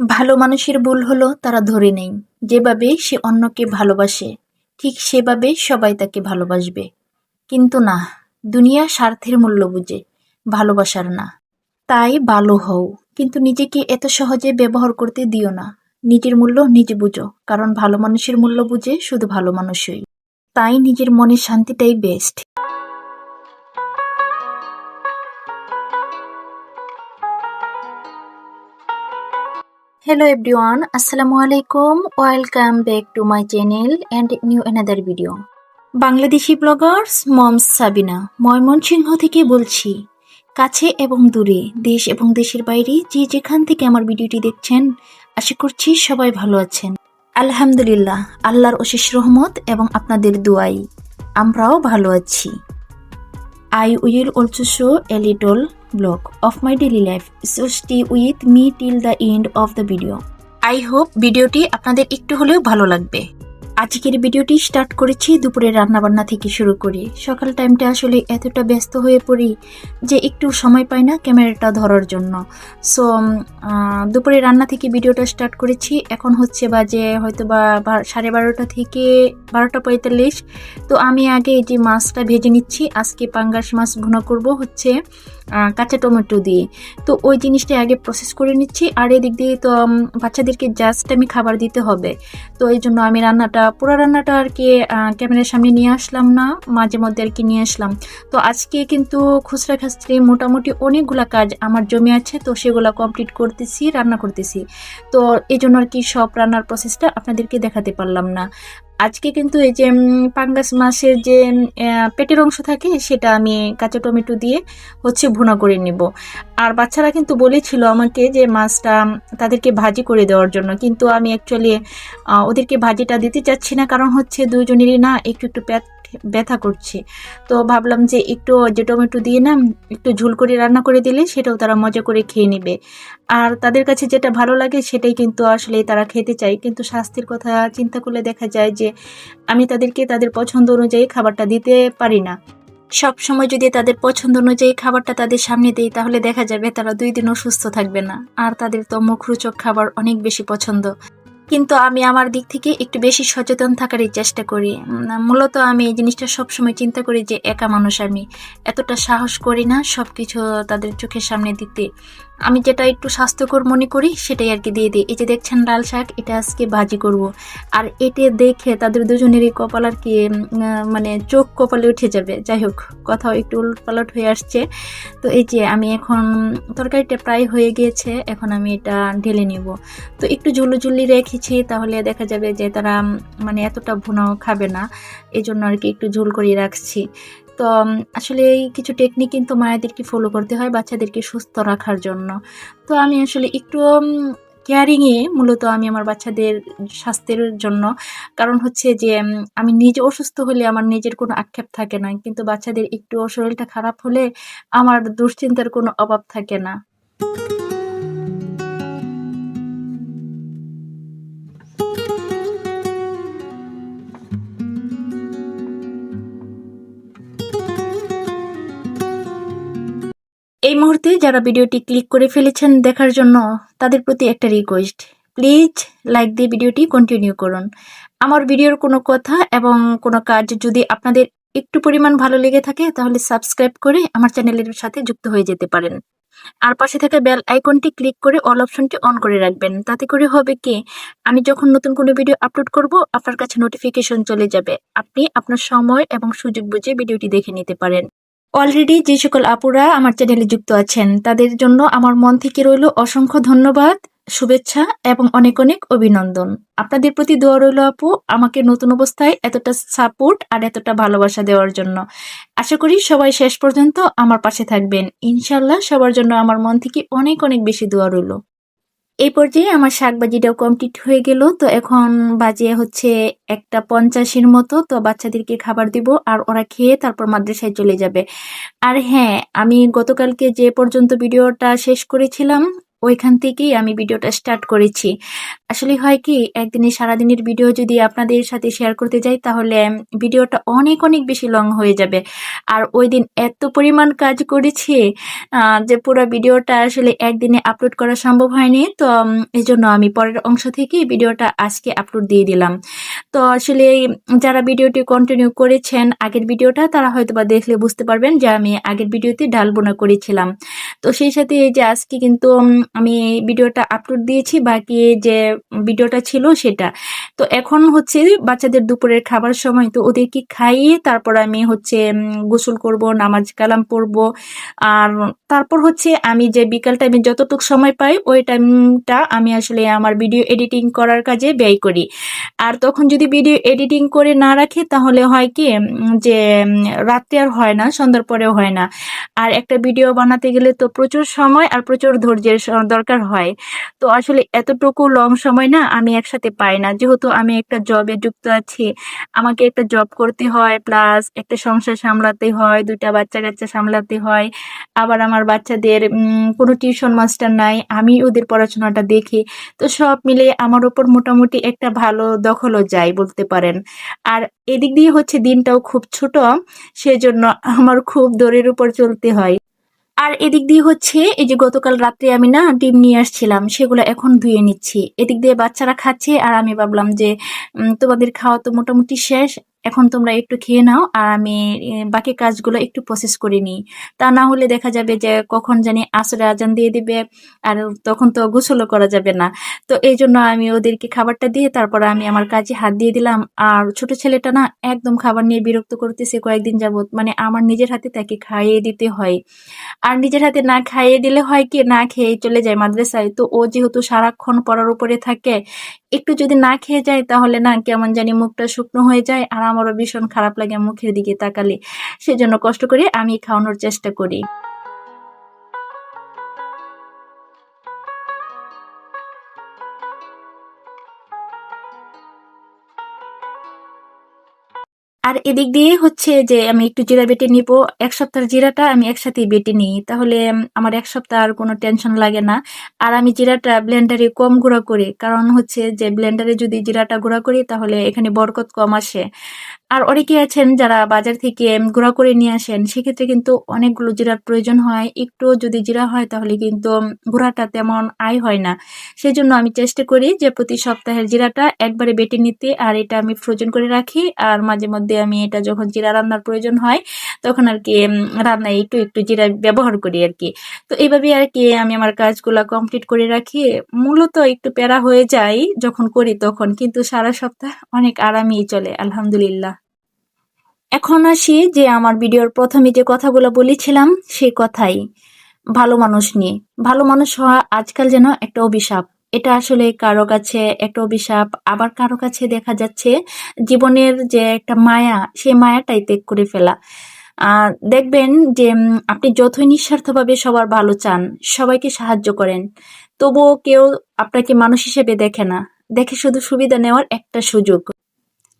ভালো মানুষের ভুল হলো তারা ধরে নেই। যেভাবে সে অন্যকে ভালোবাসে, ঠিক সেভাবে সবাই তাকে ভালোবাসবে। কিন্তু না, দুনিয়া স্বার্থের মূল্য বুঝে, ভালোবাসার না। তাই ভালো হও, কিন্তু নিজেকে এত সহজে ব্যবহার করতে দিও না। নিজের মূল্য নিজে বুঝো, কারণ ভালো মানুষের মূল্য বুঝে শুধু ভালো মানুষই। তাই নিজের মনের শান্তিটাই best Hello everyone, Assalamu alaikum. Welcome back to my channel and new another video Bangladeshi bloggers moms Sabina Mymensingh থেকে বলছি কাছে এবং দূরে দেশ এবং দেশের বাইরে যে যেখান থেকে আমার ভিডিওটি দেখছেন আশা করছি সবাই ভালো আছেন। আলহামদুলিল্লাহ আল্লাহর অশেষ রহমত এবং আপনাদের দোয়াই। আমরাও ভালো আছি। I will also show a little vlog of my daily life, so stay with me till the end of the video. I hope ভিডিওটি আপনাদের একটু হলেও ভালো লাগবে। আজকের ভিডিওটি স্টার্ট করেছি দুপুরে রান্নাবান্না থেকে শুরু করে। সকাল টাইমটা আসলে এতটা ব্যস্ত হয়ে পড়ি যে একটু সময় পাই না ক্যামেরাটা ধরার জন্য। সো দুপুরে রান্না থেকে ভিডিওটা স্টার্ট করেছি। এখন হচ্ছে বাজে হয়তো বা বা- সাড়ে বারোটা থেকে বারোটা পঁয়তাল্লিশ। তো আমি আগে যে মাছটা ভেজে নিচ্ছি আজকে পাঙ্গাস মাছ ভুনা করব হচ্ছে কাঁচা টমেটো দিয়ে। তো ওই জিনিসটা আগে প্রসেস করে নিচ্ছি আর এদিক দিয়ে তো বাচ্চাদেরকে জাস্ট আমি খাবার দিতে হবে। তো এই জন্য আমি রান্নাটা, পুরো রান্নাটা আর কি ক্যামেরার সামনে নিয়ে আসলাম না, মাঝে মধ্যে আর কি নিয়ে আসলাম। তো আজকে কিন্তু খুচরা খাচরি মোটামুটি অনেকগুলা কাজ আমার জমি আছে, তো সেগুলো কমপ্লিট করতেছি, রান্না করতেছি। তো এই জন্য আর কি সব রান্নার প্রসেসটা আপনাদেরকে দেখাতে পারলাম না। আজকে কিন্তু এই যে পাঙ্গাস মাছের যে পেটের অংশ থাকে, সেটা আমি কাঁচা টমেটো দিয়ে হচ্ছে ভুনা করে নিব। আর বাচ্চারা কিন্তু বলেছিল আমাকে যে, মাছটা তাদেরকে ভাজি করে দেওয়ার জন্য। কিন্তু আমি অ্যাকচুয়ালি ওদেরকে ভাজিটা দিতে চাচ্ছি না, কারণ হচ্ছে দুজনেরই না, একটু একটু পেট ব্যথা করছে। তো ভাবলাম যে একটু যে টমেটো দিয়ে না একটু ঝুল করে রান্না করে দিলে সেটাও তারা মজা করে খেয়ে নেবে। আর তাদের কাছে যেটা ভালো লাগে সেটাই কিন্তু আসলে তারা খেতে চায়। কিন্তু স্বাস্থ্যের কথা চিন্তা করলে দেখা যায় যে আমি তাদেরকে তাদের পছন্দ অনুযায়ী খাবারটা দিতে পারি না। সব সময় যদি তাদের পছন্দ অনুযায়ী খাবারটা তাদের সামনে দেই তাহলে দেখা যাবে তারা দুই দিন অসুস্থ থাকবে না। আর তাদের তো মুখরোচক খাবার অনেক বেশি পছন্দ। কিন্তু আমি আমার দিক থেকে একটু বেশি সচেতন থাকারই চেষ্টা করি। মূলত আমি এই জিনিসটা সবসময় চিন্তা করি যে একা মানুষ আমি। এতটা সাহস করি না সব কিছু তাদের চোখের সামনে দিতে। আমি যেটা একটু স্বাস্থ্যকর মনে করি, সেটাই আর কি দিয়ে দিই। এই যে দেখছেন লাল শাক, এটা আজকে ভাজি করব। আর এতে দেখে তাদের দুজনেরই কপাল আর কি মানে চোখ কপালে উঠে যাবে। যাই হোক, কথাও একটু উলটপালট হয়ে আসছে। তো এই যে আমি এখন, তরকারিটা প্রায় হয়ে গিয়েছে, এখন আমি এটা ঢেলে নিব। তো একটু ঝুলুঝুলি রেখেছি, তাহলে দেখা যাবে যে তারা মানে এতটা ভুনাও খাবে না। এই জন্য আর কি একটু ঝোল করিয়ে রাখছি। তো আসলে এই কিছু টেকনিক কিন্তু মায়েদেরকে ফলো করতে হয় বাচ্চাদেরকে সুস্থ রাখার জন্য। তো আমি আসলে একটু কেয়ারিংয়ে মূলত আমি আমার বাচ্চাদের স্বাস্থ্যের জন্য, কারণ হচ্ছে যে আমি নিজে অসুস্থ হলে আমার নিজের কোনো আক্ষেপ থাকে না, কিন্তু বাচ্চাদের একটু শরীরটা খারাপ হলে আমার দুশ্চিন্তার কোনো অভাব থাকে না। এই মুহূর্তে যারা ভিডিওটি ক্লিক করে ফেলেছেন দেখার জন্য তাদের প্রতি একটা রিকোয়েস্ট প্লিজ লাইক দিয়ে ভিডিওটি কন্টিনিউ করুন। আমার ভিডিওর কোনো কথা এবং কোনো কাজ যদি আপনাদের একটু পরিমাণ ভালো লেগে থাকে, তাহলে সাবস্ক্রাইব করে আমার চ্যানেলের সাথে যুক্ত হয়ে যেতে পারেন। আর পাশে থাকা বেল আইকনটি ক্লিক করে অল অপশনটি অন করে রাখবেন। তাতে করে হবে কি, আমি যখন নতুন কোনো ভিডিও আপলোড করব, আপনার কাছে নোটিফিকেশন চলে যাবে। আপনি আপনার সময় এবং সুযোগ বুঝে ভিডিওটি দেখে নিতে পারেন। অলরেডি যে সকল আপুরা আমার চ্যানেলে যুক্ত আছেন, তাদের জন্য আমার মন থেকে রইল অসংখ্য ধন্যবাদ, শুভেচ্ছা এবং অনেক অনেক অভিনন্দন। আপনাদের প্রতি দোয়া রইল আপু, আমাকে নতুন অবস্থায় এতটা সাপোর্ট আর এতটা ভালোবাসা দেওয়ার জন্য। আশা করি সবাই শেষ পর্যন্ত আমার পাশে থাকবেন। ইনশাল্লাহ সবার জন্য আমার মন থেকে অনেক অনেক বেশি দোয়া রইল। এই পর্যায়ে আমার শাকবাজিটাও কমপ্লিট হয়ে গেল। তো এখন বাজে হচ্ছে একটা পঞ্চাশের মতো। তো বাচ্চাদেরকে খাবার দিব আর ওরা খেয়ে তারপর মাদ্রাসায় চলে যাবে। আর হ্যাঁ আমি গতকালকে যে পর্যন্ত ভিডিওটা শেষ করেছিলাম ওইখান থেকেই আমি ভিডিওটা স্টার্ট করেছি। আসলে হয় কি একদিনে সারাদিনের ভিডিও যদি আপনাদের সাথে শেয়ার করতে যাই, তাহলে ভিডিওটা অনেক অনেক বেশি লং হয়ে যাবে। আর ওই দিন এত পরিমাণ কাজ করেছি যে পুরো ভিডিওটা আসলে একদিনে আপলোড করা সম্ভব হয়নি। তো এই জন্য আমি পরের অংশ থেকে ভিডিওটা আজকে আপলোড দিয়ে দিলাম। তো আসলে, যারা ভিডিওটি কন্টিনিউ করেছেন, আগের ভিডিওটা তারা হয়তো বা দেখলে বুঝতে পারবেন যে আমি আগের ভিডিওতে ডাল বোনা করেছিলাম। তো সেই সাথে এই যে আজকে কিন্তু আমি ভিডিওটা আপলোড দিয়েছি, বাকি যে ভিডিওটা ছিল সেটা। তো এখন হচ্ছে বাচ্চাদের দুপুরের খাবার সময়, তো ওদেরকে খাইয়ে তারপর আমি হচ্ছে গোসল করব, নামাজ কালাম পড়ব। আর তারপর হচ্ছে আমি যে বিকাল টাইমে যতটুকু সময় পাই, ওই টাইমটা আমি আসলে আমার ভিডিও এডিটিং করার কাজে ব্যয় করি। আর তখন যদি ভিডিও এডিটিং করে না রাখি, তাহলে হয় কি যে রাত্রে আর হয় না, সন্ধ্যার পরেও হয় না। আর একটা ভিডিও বানাতে গেলে তো প্রচুর সময় আর প্রচুর ধৈর্যের দরকার হয়। তো আসলে এতটুকু লং সময় না আমি একসাথে পাই না। যেহেতু আমি একটা জবে যুক্ত আছি, আমাকে একটা জব করতে হয় প্লাস একটা সংসার সামলাতে হয়, দুইটা বাচ্চা কাচ্চা সামলাতে হয়। আবার আমার বাচ্চাদের কোনো টিউশন মাস্টার নাই, আমি ওদের পড়াশোনাটা দেখি। তো সব মিলে আমার ওপর মোটামুটি একটা ভালো দখলও যায় বলতে পারেন। আর এদিক দিয়ে হচ্ছে দিনটাও খুব ছোট, সেজন্য আমার খুব দৌড়ের উপর চলতে হয়। আর এদিক দিয়ে হচ্ছে, এই যে গতকাল রাত্রে আমি না ডিম নিয়ে আসছিলাম, সেগুলো এখন ধুয়ে নিচ্ছি। এদিক দিয়ে বাচ্চারা খাচ্ছে, আর আমি ভাবলাম যে তোমাদের খাওয়া তো মোটামুটি শেষ। এখন তোমরা একটু খেয়ে নাও আর আমি বাকি কাজগুলো একটু প্রসেস করে নিই। তা না হলে দেখা যাবে যে কখন জানি আসরে আজান দিয়ে দিবে আর তখন তো গোসলও করা যাবে না। তো এই জন্য আমি ওদেরকে খাবারটা দিয়ে তারপর আমি আমার কাজে হাত দিয়ে দিলাম। আর ছোট ছেলেটা না একদম খাবার নিয়ে বিরক্ত করতেছে কয়েকদিন যাবত মানে আমার নিজের হাতে তাকে খাইয়ে দিতে হয়। আর নিজের হাতে না খাইয়ে দিলে হয় কি? না খেয়ে চলে যায় মাদ্রাসায়। তো ও যেহেতু সারাক্ষণ পড়ার উপরে থাকে, একটু যদি না খেয়ে যায় তাহলে না কেমন জানি মুখটা শুকনো হয়ে যায়। আর আমারও ভীষণ খারাপ লাগে মুখের দিকে তাকালে। সেজন্য কষ্ট করে আমি খাওয়ানোর চেষ্টা করি। আর এদিক দিয়ে হচ্ছে যে আমি একটু জিরা বেটে নিব। এক সপ্তাহের জিরাটা আমি একসাথে বেটে নিই। তাহলে আমার এক সপ্তাহ আর কোনো টেনশন লাগে না। আর আমি জিরাটা ব্লেন্ডারে কম গুঁড়া করি। কারণ হচ্ছে যে ব্লেন্ডারে যদি জিরাটা গুঁড়া করি, তাহলে এখানে বরকত কম আসে। আর অনেকে আছেন যারা বাজার থেকে গুঁড়া করে নিয়ে আসেন, সেক্ষেত্রে কিন্তু অনেকগুলো জিরার প্রয়োজন হয়। একটু যদি জিরা হয়, তাহলে কিন্তু গুঁড়াটা তেমন আয় হয় না। সেই জন্য আমি চেষ্টা করি যে প্রতি সপ্তাহের জিরাটা একবারে বেটে নিতে। আর এটা আমি ফ্রোজেন করে রাখি। আর মাঝে মধ্যে আমি এটা যখন জিরা রান্নার প্রয়োজন হয়, তখন আর কি রান্নায় একটু একটু জিরা ব্যবহার করি আর কি। তো এইভাবে আর কি আমি আমার কাজগুলো কমপ্লিট করে রাখি। মূলত একটু প্যারা হয়ে যায় যখন করি তখন, কিন্তু সারা সপ্তাহ অনেক আরামেই চলে, আলহামদুলিল্লাহ। এখন আসি যে আমার ভিডিওর প্রথমে যে কথাগুলো বলেছিলাম সেই কথাই, ভালো মানুষ নিয়ে। ভালো মানুষ হওয়া আজকাল যেন একটা অভিশাপ। এটা আসলে কারও কাছে একটা অভিশাপ, আবার কারও কাছে দেখা যাচ্ছে জীবনের যে একটা মায়া সেই মায়াটাই ত্যাগ করে ফেলা। দেখবেন যে আপনি যতই নিঃস্বার্থভাবে সবার ভালো চান, সবাইকে সাহায্য করেন, তবুও কেউ আপনাকে মানুষ হিসেবে দেখে না। দেখে শুধু সুবিধা নেওয়ার একটা সুযোগ।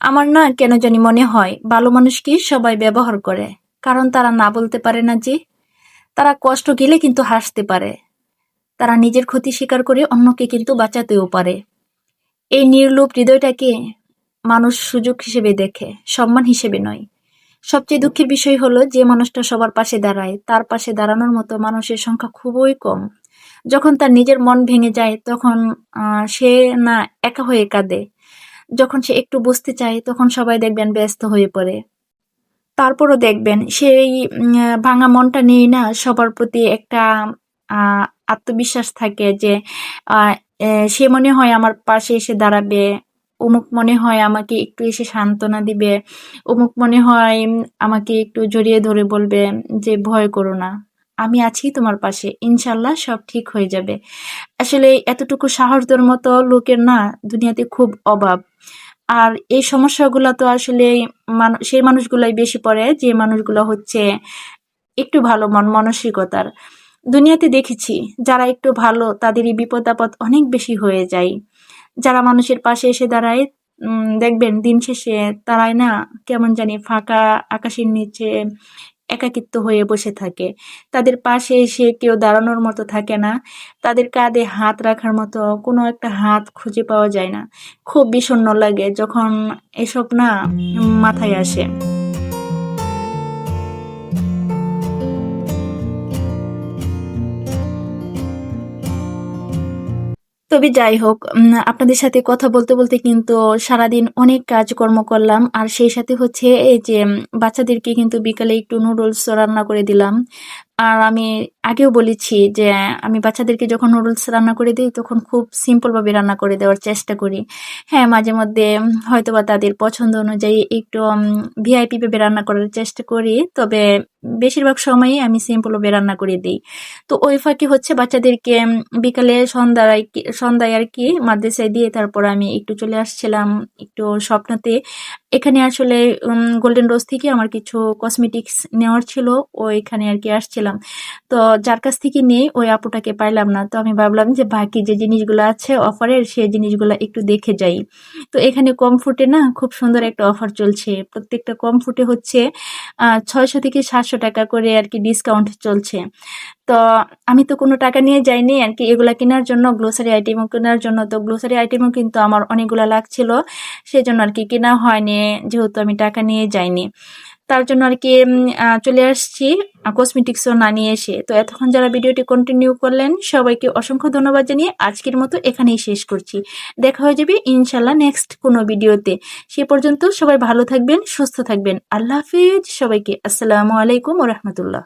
আমার না কেন জানি মনে হয়, ভালো মানুষকে সবাই ব্যবহার করে, কারণ তারা না বলতে পারে না যে, তারা কষ্ট গেলে কিন্তু হাসতে পারে। তারা নিজের ক্ষতি স্বীকার করে অন্যকে কিন্তু বাঁচাতেও পারে। এই নির্লোভ হৃদয়টাকে মানুষ সুযোগ হিসেবে দেখে, সম্মান হিসেবে নয়। সবচেয়ে দুঃখের বিষয় হলো যে মানুষটা সবার পাশে দাঁড়ায়, তার পাশে দাঁড়ানোর মতো মানুষের সংখ্যা খুবই কম। যখন তার নিজের মন ভেঙে যায়, তখন সে না একা হয়ে কাঁদে। যখন সে একটু বুঝতে চায়, তখন সবাই দেখবেন ব্যস্ত হয়ে পড়ে। তারপরও দেখবেন সেই ভাঙা মনটা নিয়ে না সবার প্রতি একটা আত্মবিশ্বাস থাকে যে সে মনে হয় আমার পাশে এসে দাঁড়াবে, অমুক মনে হয় আমাকে একটু এসে সান্ত্বনা দিবে, অমুক মনে হয় আমাকে একটু জড়িয়ে ধরে বলবে যে, ভয় করো না, আমি আছি তোমার পাশে, ইনশাল্লাহ সব ঠিক হয়ে যাবে। আসলে এতটুকু সাহস মতো লোকের না, দুনিয়াতে খুব অভাব। আর এই সমস্যাগুলো তো আসলে সেই মানুষগুলাই বেশি পড়ে, যে মানুষগুলো হচ্ছে একটু ভালো মন, মানসিকতার। দুনিয়াতে দেখেছি, যারা একটু ভালো তাদেরই বিপদ আপদ অনেক বেশি হয়ে যায়। যারা মানুষের পাশে এসে দাঁড়ায় দেখবেন দিন শেষে তারাই না কেমন জানি ফাঁকা আকাশের নিচে একাকিত্ব হয়ে বসে থাকে। তাদের পাশে এসে কেউ দাঁড়ানোর মতো থাকে না। তাদের কাঁধে হাত রাখার মতো কোনো একটা হাত খুঁজে পাওয়া যায় না। খুব বিষণ্ণ লাগে যখন এসব না মাথায় আসে। তবে যাই হোক আপনাদের সাথে কথা বলতে বলতে কিন্তু সারাদিন অনেক কাজকর্ম করলাম। আর সেই সাথে হচ্ছে এই যে বাচ্চাদেরকে কিন্তু বিকালে একটু নুডলস রান্না করে দিলাম। আর আমি আগেও বলেছি যে আমি বাচ্চাদেরকে যখন নুডলস রান্না করে দিই, তখন খুব সিম্পলভাবে রান্না করে দেওয়ার চেষ্টা করি। হ্যাঁ মাঝে মধ্যে হয়তো বা তাদের পছন্দ অনুযায়ী একটু ভিআইপি ভেবে রান্না করার চেষ্টা করি, তবে বেশিরভাগ সময়ই আমি সিম্পলভাবে রান্না করে দিই। তো ওই ফাঁকে হচ্ছে বাচ্চাদেরকে বিকালে সন্ধ্যায় সন্ধ্যায় আর কি মাদ্রাসায় দিয়ে তারপর আমি একটু চলে আসছিলাম, একটু স্বপ্নতে। এখানে আসলে গোল্ডেন রোজ থেকে আমার কিছু কসমেটিক্স নেওয়ার ছিল, ও এখানে আর কি আসছিলাম। তো যার কাছ থেকে নিয়ে ওই আপুটাকে পাইলাম না। তো আমি ভাবলাম যে, বাকি যে জিনিসগুলো আছে অফারের, সেই জিনিসগুলো একটু দেখে যাই। তো এখানে কম ফুটে না খুব সুন্দর একটা অফার চলছে। প্রত্যেকটা কম ফুটে হচ্ছে ছয়শো থেকে সাতশো টাকা করে আর কি ডিসকাউন্ট চলছে। তো আমি তো কোনো টাকা নিয়ে যাইনি আর কি, এগুলা কেনার জন্য গ্লোসারি আইটেমও কেনার জন্য। তো গ্লোসারি আইটেমও কিন্তু আমার অনেকগুলো লাগছিল, সেজন্য আর কি কেনা হয়নি। যেহেতু আমি টাকা নিয়ে যাইনি। তার জন্য আর কি চলে আসছি কসমেটিক্সও না নিয়ে এসে। তো এতক্ষণ যারা ভিডিওটি কন্টিনিউ করলেন, সবাইকে অসংখ্য ধন্যবাদ জানিয়ে আজকের মতো এখানেই শেষ করছি। দেখা হয়ে যাবে ইনশাল্লাহ নেক্সট কোনো ভিডিওতে। সে পর্যন্ত সবাই ভালো থাকবেন, সুস্থ থাকবেন। আল্লাহ হাফিজ, সবাইকে আসসালামু আলাইকুম রহমতুল্লাহ।